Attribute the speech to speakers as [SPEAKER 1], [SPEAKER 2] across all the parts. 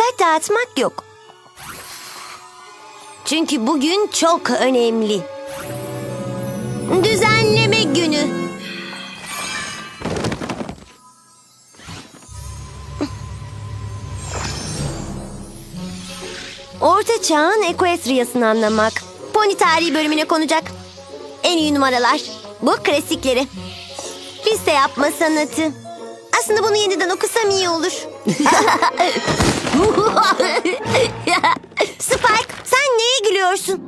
[SPEAKER 1] dikkat dağıtmak yok. Çünkü bugün çok önemli. Düzenleme günü. Orta çağın Equestria'sını anlamak. Pony tarihi bölümüne konacak. En iyi numaralar. Bu klasikleri. Liste yapma sanatı. Aslında bunu yeniden okusam iyi olur. Spike sen neye gülüyorsun?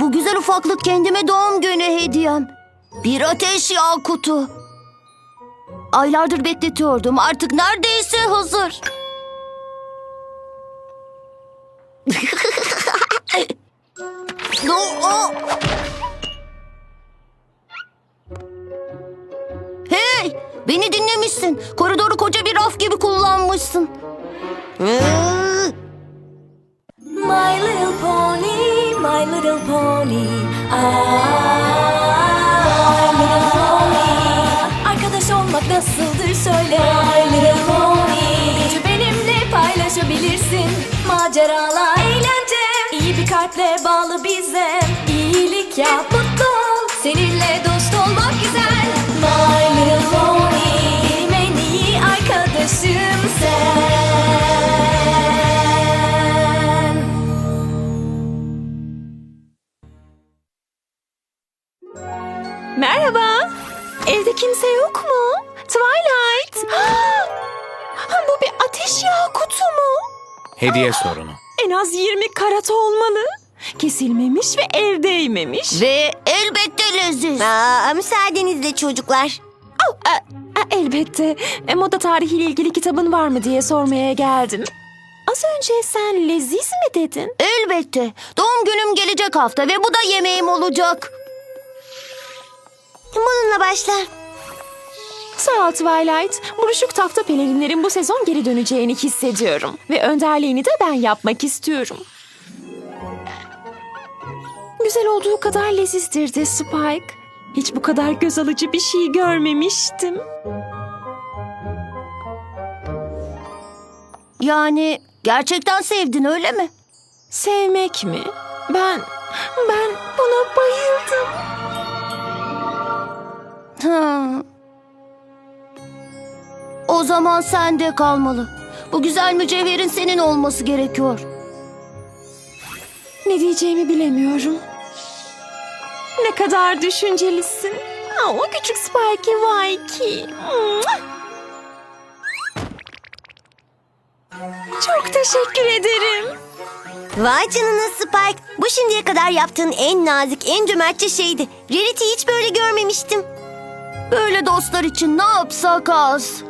[SPEAKER 2] Bu güzel ufaklık kendime doğum günü hediyem. Bir ateş yakutu. Aylardır bekletiyordum. Artık neredeyse hazır. Hey! Beni dinlemişsin. Koridoru koca bir raf gibi kullanmışsın.
[SPEAKER 3] My little pony, my little pony. Ah, my little pony. Arkadaş olmak nasıldır söyle. My little pony. Gücü benimle paylaşabilirsin. Maceralar, eğlence. İyi bir kalple bağlı bize. İyilik yap, mutlu ol. Seninle dost olmak güzel. My little pony. Benim en iyi arkadaşım
[SPEAKER 4] kimse yok mu? Twilight. Ha, Bu bir ateş yakutu mu?
[SPEAKER 5] Hediye sorunu.
[SPEAKER 4] En az 20 karat olmalı. Kesilmemiş ve el değmemiş.
[SPEAKER 2] Ve elbette leziz.
[SPEAKER 1] Aa, müsaadenizle çocuklar.
[SPEAKER 4] Au, a- a- elbette. E, moda tarihiyle ilgili kitabın var mı diye sormaya geldim. Az önce sen leziz mi dedin?
[SPEAKER 2] Elbette. Doğum günüm gelecek hafta ve bu da yemeğim olacak.
[SPEAKER 1] Bununla başla.
[SPEAKER 4] Sağ ol Twilight. Buruşuk tafta pelerinlerin bu sezon geri döneceğini hissediyorum. Ve önderliğini de ben yapmak istiyorum. Güzel olduğu kadar lezizdir de Spike. Hiç bu kadar göz alıcı bir şey görmemiştim.
[SPEAKER 2] Yani gerçekten sevdin öyle mi?
[SPEAKER 4] Sevmek mi? Ben, ben buna bayıldım.
[SPEAKER 2] Zaman sende kalmalı. Bu güzel mücevherin senin olması gerekiyor.
[SPEAKER 4] Ne diyeceğimi bilemiyorum. Ne kadar düşüncelisin. Aa, O küçük Spike'i vay ki. Çok teşekkür ederim.
[SPEAKER 1] Vay canına Spike. Bu şimdiye kadar yaptığın en nazik, en cömertçe şeydi. Rarity'yi hiç böyle görmemiştim.
[SPEAKER 2] Böyle dostlar için ne yapsak az.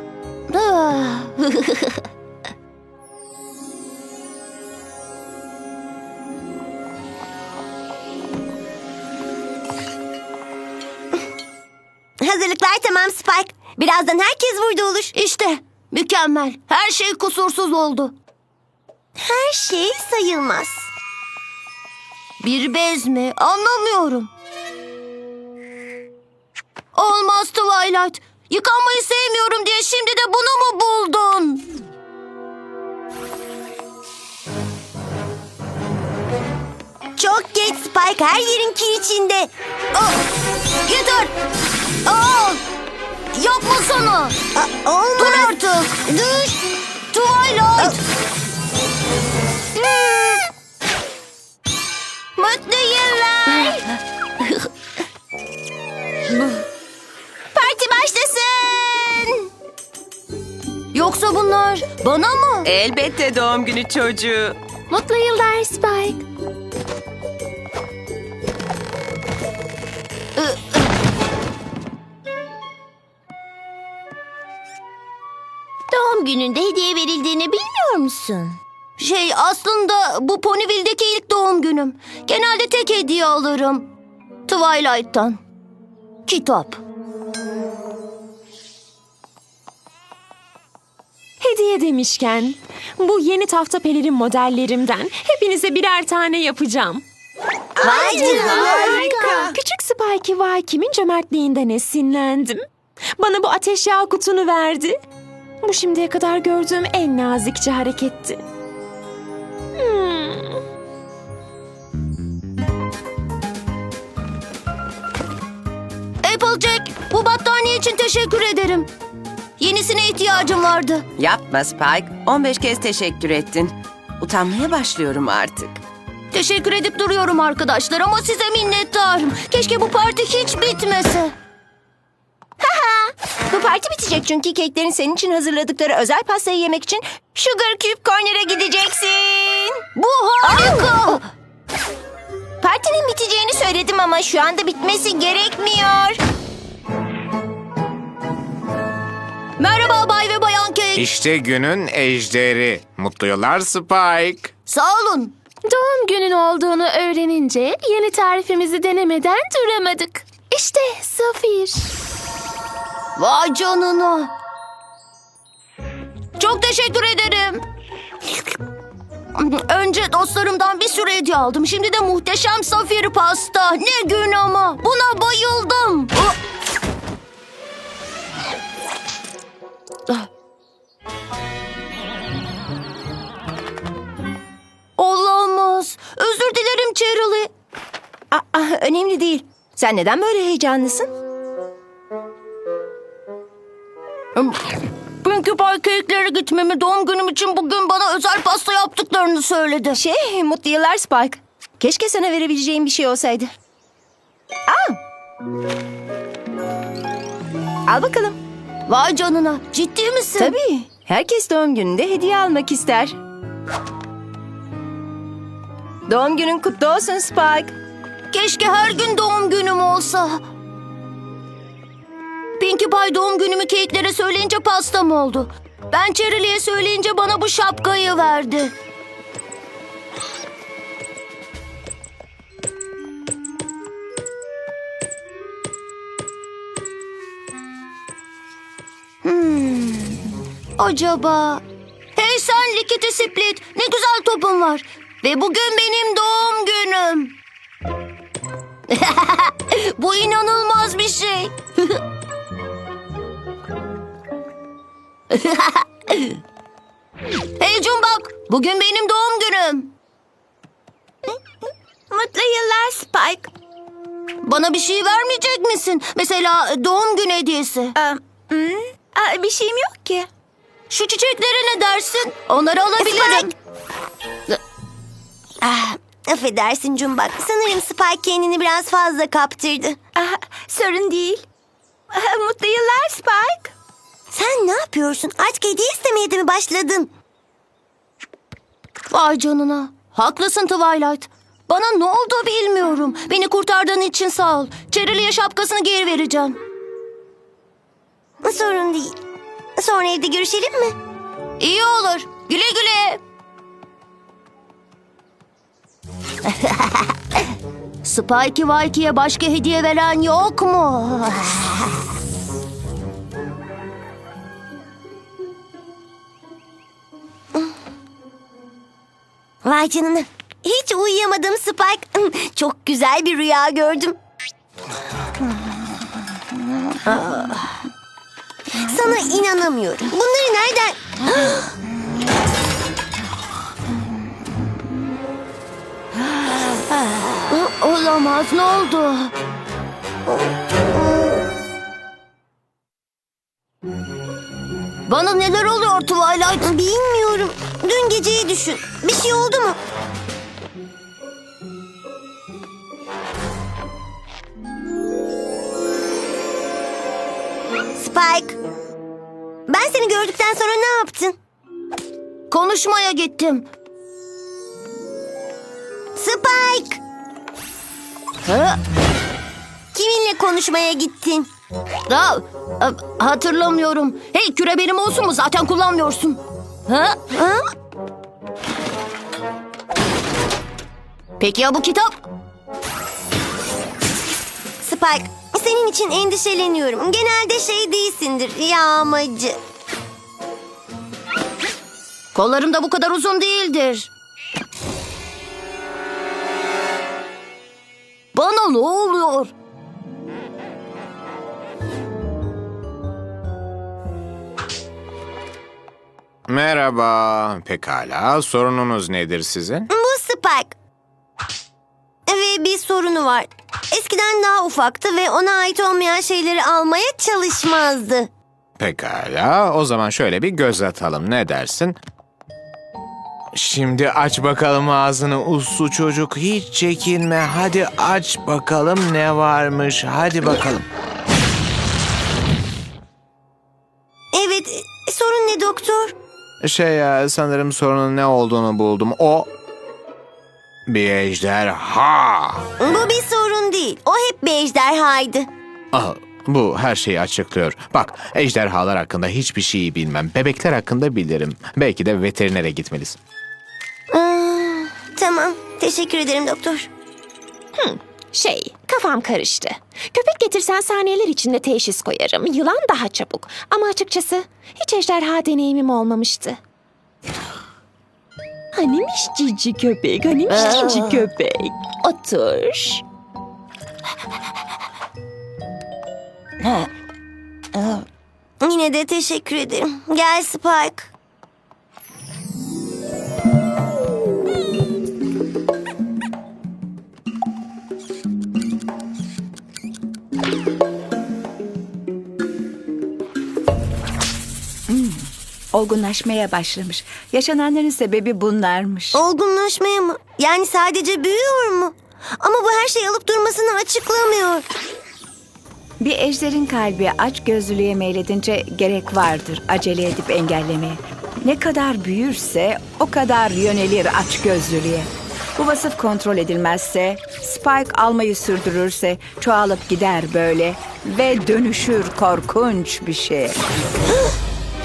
[SPEAKER 2] Ah.
[SPEAKER 1] Hazırlıklar tamam Spike. Birazdan herkes burada olur.
[SPEAKER 2] İşte mükemmel. Her şey kusursuz oldu.
[SPEAKER 1] Her şey sayılmaz.
[SPEAKER 2] Bir bez mi? Anlamıyorum. Olmaz Twilight. Yıkanmayı sevmiyorum diye şimdi de bunu mu buldun?
[SPEAKER 1] Çok geç Spike. Her yerin kir içinde.
[SPEAKER 2] Ah, yeter. Aa, yapma sana.
[SPEAKER 1] Olmaz.
[SPEAKER 2] Dur artık.
[SPEAKER 1] Dur.
[SPEAKER 2] Twilight. Mutlu bana mı?
[SPEAKER 6] Elbette doğum günü çocuğu.
[SPEAKER 4] Mutlu yıllar Spike.
[SPEAKER 1] Doğum gününde hediye verildiğini bilmiyor musun?
[SPEAKER 2] Şey aslında bu Ponyville'deki ilk doğum günüm. Genelde tek hediye alırım. Twilight'tan. Kitap.
[SPEAKER 4] hediye demişken bu yeni tahta pelerin modellerimden hepinize birer tane yapacağım.
[SPEAKER 1] Vay harika.
[SPEAKER 4] Küçük Spike'i vay kimin cömertliğinden esinlendim. Bana bu ateş yağı kutunu verdi. Bu şimdiye kadar gördüğüm en nazikçe hareketti. Hmm.
[SPEAKER 2] Applejack, bu battaniye için teşekkür ederim. Yenisine ihtiyacım vardı.
[SPEAKER 6] Yapma Spike. 15 kez teşekkür ettin. Utanmaya başlıyorum artık.
[SPEAKER 2] Teşekkür edip duruyorum arkadaşlar ama size minnettarım. Keşke bu parti hiç bitmese.
[SPEAKER 5] Bu parti bitecek çünkü keklerin senin için hazırladıkları özel pastayı yemek için Sugar Cube Corner'a gideceksin.
[SPEAKER 2] Bu harika.
[SPEAKER 5] Partinin biteceğini söyledim ama şu anda bitmesi gerekmiyor.
[SPEAKER 2] Merhaba Bay ve Bayan Cake.
[SPEAKER 7] İşte günün ejderi. Mutlu yıllar Spike.
[SPEAKER 2] Sağ olun.
[SPEAKER 4] Doğum günün olduğunu öğrenince yeni tarifimizi denemeden duramadık. İşte Safir.
[SPEAKER 2] Vay canına. Çok teşekkür ederim. Önce dostlarımdan bir sürü hediye aldım. Şimdi de muhteşem safir pasta. Ne gün ama. Buna bayıldım. Olamaz. Özür dilerim.
[SPEAKER 5] Aa, aa, önemli değil. Sen neden böyle heyecanlısın?
[SPEAKER 2] Pinkie Pie Cake'lere gitmemi doğum günüm için bugün bana özel pasta yaptıklarını söyledi.
[SPEAKER 5] Şey, mutlu yıllar Spike. Keşke sana verebileceğim bir şey olsaydı. Aa! Al bakalım.
[SPEAKER 2] Vay canına. Ciddi misin?
[SPEAKER 5] Tabii. Herkes doğum gününde hediye almak ister. Doğum günün kutlu olsun Spike.
[SPEAKER 2] Keşke her gün doğum günüm olsa. Pinkie Pie doğum günümü keklere söyleyince pasta mı oldu? Ben Cheryl'e söyleyince bana bu şapkayı verdi. Acaba... Hey sen Likiti Split, ne güzel topun var. Ve bugün benim doğum günüm. Bu inanılmaz bir şey. hey Cumbak, bugün benim doğum günüm.
[SPEAKER 5] Mutlu yıllar Spike.
[SPEAKER 2] Bana bir şey vermeyecek misin? Mesela doğum günü hediyesi.
[SPEAKER 5] Aa, hmm, aa, bir şeyim yok ki.
[SPEAKER 2] Şu çiçeklere ne dersin? Onları alabilirim.
[SPEAKER 1] Ah, affedersin Cumbak. Sanırım Spike kendini biraz fazla kaptırdı.
[SPEAKER 5] Aa, sorun değil. Aa, mutlu yıllar Spike.
[SPEAKER 1] Sen ne yapıyorsun? Artık hediye istemeye de mi başladın?
[SPEAKER 2] Vay canına. Haklısın Twilight. Bana ne oldu bilmiyorum. Beni kurtardığın için sağ ol. Cheryl'e şapkasını geri vereceğim.
[SPEAKER 1] Sorun değil. Sonra evde görüşelim mi?
[SPEAKER 2] İyi olur. Güle güle. Spikey Vikey'e başka hediye veren yok mu?
[SPEAKER 1] Vay canına. Hiç uyuyamadım Spike. Çok güzel bir rüya gördüm. Sana inanamıyorum. Bunları nereden...
[SPEAKER 2] Olamaz ne oldu? Bana neler oluyor Twilight?
[SPEAKER 1] Bilmiyorum. Dün geceyi düşün. Bir şey oldu mu? Spike. Ben seni gördükten sonra ne yaptın?
[SPEAKER 2] Konuşmaya gittim.
[SPEAKER 1] Spike.
[SPEAKER 2] Ha?
[SPEAKER 1] Kiminle konuşmaya gittin?
[SPEAKER 2] Ha, e, hatırlamıyorum. Hey küre benim olsun mu? Zaten kullanmıyorsun. Ha?
[SPEAKER 1] Ha?
[SPEAKER 2] Peki ya bu kitap?
[SPEAKER 1] Spike, senin için endişeleniyorum. Genelde şey değilsindir, yağmacı.
[SPEAKER 2] Kollarım da bu kadar uzun değildir. Bana ne oluyor?
[SPEAKER 7] Merhaba. Pekala. Sorununuz nedir sizin?
[SPEAKER 1] Bu Spike. Ve bir sorunu var. Eskiden daha ufaktı ve ona ait olmayan şeyleri almaya çalışmazdı.
[SPEAKER 7] Pekala, o zaman şöyle bir göz atalım. Ne dersin? Şimdi aç bakalım ağzını uslu çocuk. Hiç çekinme. Hadi aç bakalım ne varmış. Hadi bakalım.
[SPEAKER 1] Evet, e, sorun ne doktor?
[SPEAKER 7] Şey ya, sanırım sorunun ne olduğunu buldum. O bir ejderha.
[SPEAKER 1] Bu bir sorun değil. O hep bir ejderhaydı.
[SPEAKER 7] Ah, bu her şeyi açıklıyor. Bak, ejderhalar hakkında hiçbir şeyi bilmem. Bebekler hakkında bilirim. Belki de veterinere gitmelisin.
[SPEAKER 1] Tamam, teşekkür ederim doktor.
[SPEAKER 8] Şey, kafam karıştı. Köpek getirsen saniyeler içinde teşhis koyarım. Yılan daha çabuk. Ama açıkçası hiç ejderha deneyimim olmamıştı. Hanimiş cici köpek, hanimiş cici köpek. Otur.
[SPEAKER 1] Yine de teşekkür ederim. Gel Spike.
[SPEAKER 9] Olgunlaşmaya başlamış. Yaşananların sebebi bunlarmış.
[SPEAKER 1] Olgunlaşmaya mı? Yani sadece büyüyor mu? Ama bu her şey alıp durmasını açıklamıyor.
[SPEAKER 9] Bir ejderin kalbi aç gözlülüğe meyledince gerek vardır acele edip engellemeye. Ne kadar büyürse o kadar yönelir aç gözlülüğe. Bu vasıf kontrol edilmezse, Spike almayı sürdürürse çoğalıp gider böyle ve dönüşür korkunç bir şey.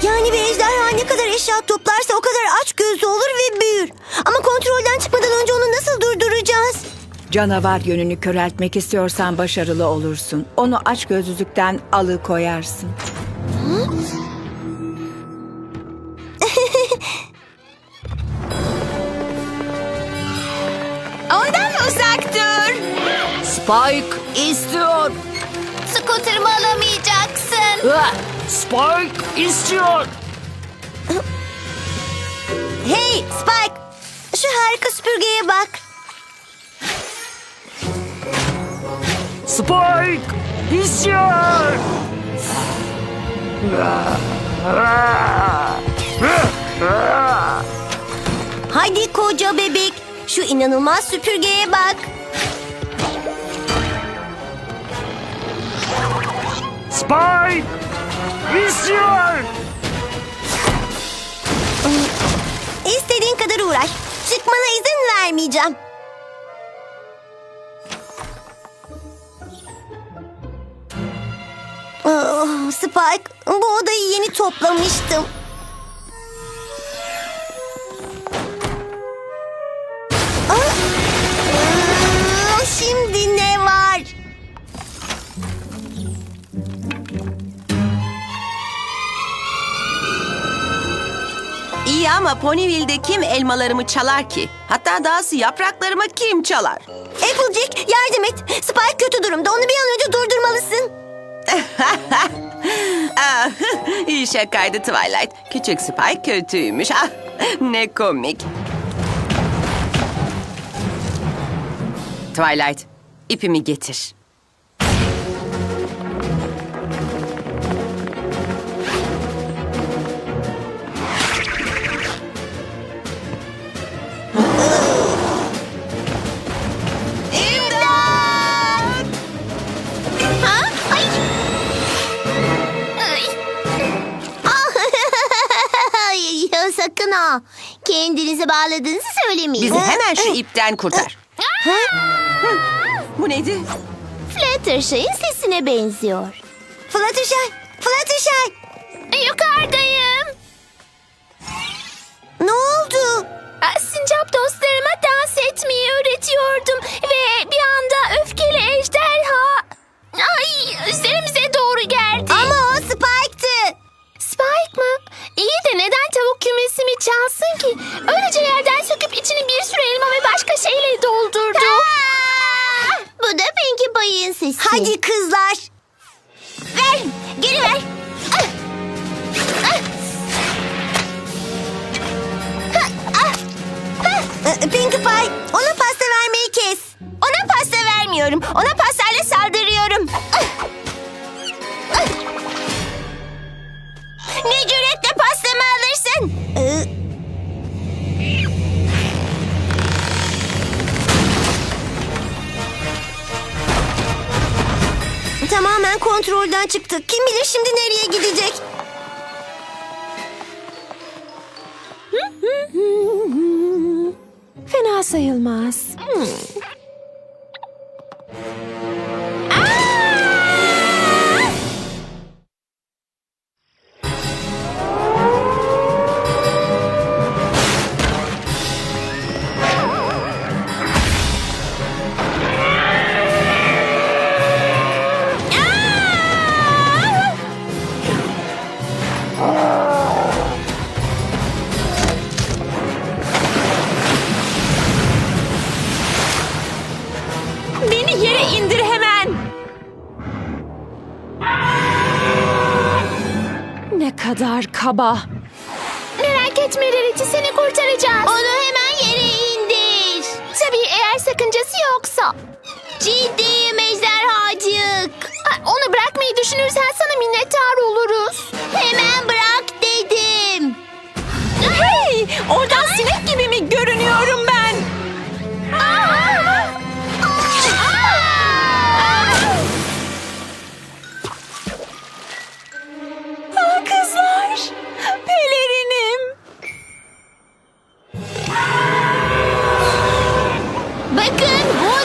[SPEAKER 1] Yani bir ejderha ne kadar eşya toplarsa o kadar aç gözlü olur ve büyür. Ama kontrolden çıkmadan önce onu nasıl durduracağız?
[SPEAKER 9] Canavar yönünü köreltmek istiyorsan başarılı olursun. Onu aç gözlülükten alıkoyarsın. Ondan uzak dur.
[SPEAKER 2] Spike istiyor.
[SPEAKER 1] Scooter'ımı alamayacaksın.
[SPEAKER 2] Spike istiyor.
[SPEAKER 1] Hey Spike! Şu harika süpürgeye bak.
[SPEAKER 2] Spike istiyor.
[SPEAKER 1] Hadi koca bebek. Şu inanılmaz süpürgeye bak.
[SPEAKER 2] Spike istiyor.
[SPEAKER 1] İstediğin kadar uğraş. Çıkmana izin vermeyeceğim. Oh, Spike, bu odayı yeni toplamıştım.
[SPEAKER 6] İyi ama Ponyville'de kim elmalarımı çalar ki? Hatta dahası yapraklarımı kim çalar?
[SPEAKER 1] Applejack yardım et. Spike kötü durumda. Onu bir an önce durdurmalısın.
[SPEAKER 6] Ah, iyi şakaydı Twilight. Küçük Spike kötüymüş. Ah, ne komik. Twilight, ipimi getir.
[SPEAKER 1] Ha. Kendinizi bağladığınızı söylemeyin.
[SPEAKER 6] Bizi hemen şu ipten kurtar. Bu neydi?
[SPEAKER 1] Fluttershy'in sesine benziyor. Fluttershy! Fluttershy!
[SPEAKER 4] Yukarıdayım.
[SPEAKER 1] Ne oldu?
[SPEAKER 4] Sincap dostlarıma dans etmeyi öğretiyordum ve bir anda öfkeli ejderha ay üzerimize İyi de neden tavuk kümesimi çalsın ki? Öylece yerden söküp içini bir sürü elma ve başka şeyle doldurdu.
[SPEAKER 1] Bu da Pinkie Pie'in sesi. Hadi kızlar. Ver, geri ver. Ah! Ah! Ah! Pinkie Pie, ona pasta vermeyi kes. Ona pasta vermiyorum. Ona Tamamen kontrolden çıktı. Kim bilir şimdi nereye gidecek?
[SPEAKER 4] Fena sayılmaz. Hmm. Ne kadar kaba.
[SPEAKER 2] Merak etme Rarity seni kurtaracağız. Onu hemen yere indir. Tabii eğer sakıncası yoksa. Ciddiyim ejderhacık. Onu bırakmayı düşünürsen sana minnettar oluruz. Hemen bırak dedim.
[SPEAKER 4] Hey! Oradan sinek gibi mi görünüyorum ben? Ой!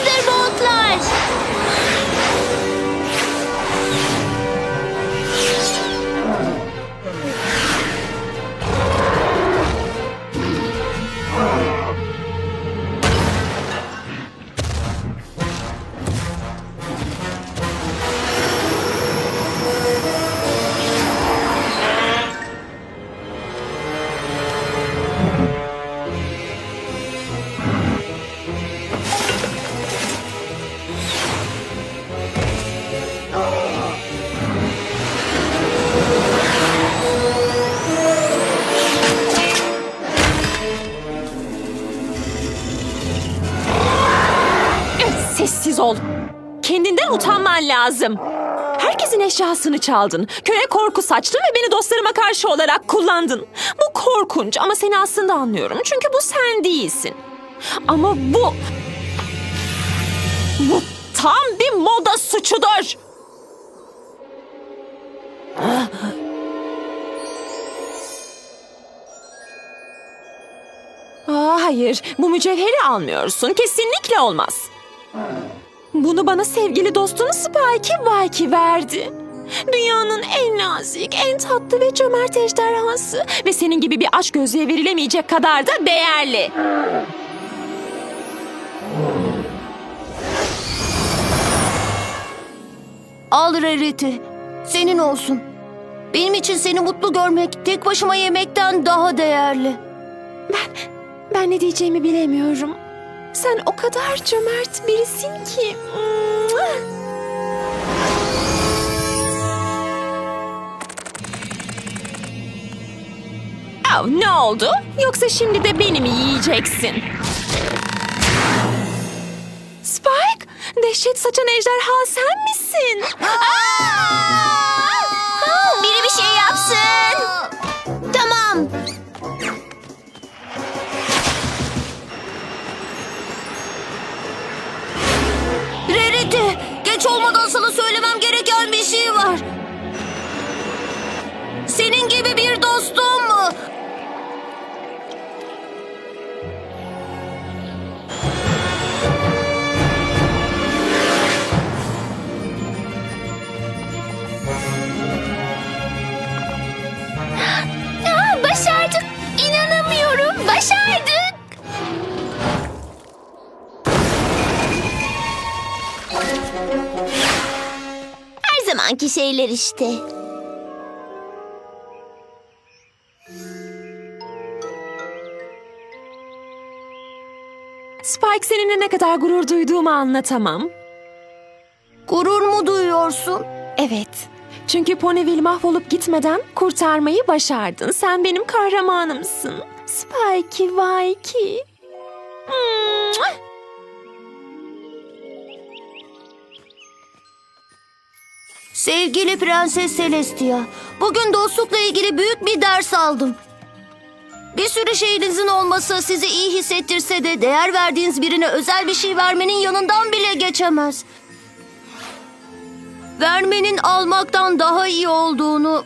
[SPEAKER 4] Ol. Kendinden utanman lazım. Herkesin eşyasını çaldın. Köye korku saçtın ve beni dostlarıma karşı olarak kullandın. Bu korkunç ama seni aslında anlıyorum. Çünkü bu sen değilsin. Ama bu... Bu tam bir moda suçudur. Aa, hayır, bu mücevheri almıyorsun. Kesinlikle olmaz. Bunu bana sevgili dostun Spike Vaki verdi. Dünyanın en nazik, en tatlı ve cömert ejderhası. Ve senin gibi bir aç gözlüğe verilemeyecek kadar da değerli.
[SPEAKER 2] Al Rarity. Senin olsun. Benim için seni mutlu görmek tek başıma yemekten daha değerli.
[SPEAKER 4] Ben ne diyeceğimi bilemiyorum. Sen o kadar cömert birisin ki. Av, ne oldu? Yoksa şimdi de beni mi yiyeceksin? Spike, dehşet saçan ejderha sen misin?
[SPEAKER 2] Biri bir şey yapsın. Sana söylemem gereken bir şey var. Senin gibi bir dostum zamanki şeyler işte.
[SPEAKER 4] Spike seninle ne kadar gurur duyduğumu anlatamam.
[SPEAKER 2] Gurur mu duyuyorsun?
[SPEAKER 4] Evet. Çünkü Ponyville mahvolup gitmeden kurtarmayı başardın. Sen benim kahramanımsın. Spikey Vikey. Mua!
[SPEAKER 2] Sevgili Prenses Celestia, bugün dostlukla ilgili büyük bir ders aldım. Bir sürü şeyinizin olması sizi iyi hissettirse de değer verdiğiniz birine özel bir şey vermenin yanından bile geçemez. Vermenin almaktan daha iyi olduğunu,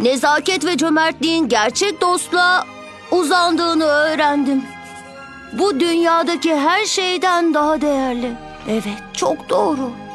[SPEAKER 2] nezaket ve cömertliğin gerçek dostluğa uzandığını öğrendim. Bu dünyadaki her şeyden daha değerli. Evet, çok doğru.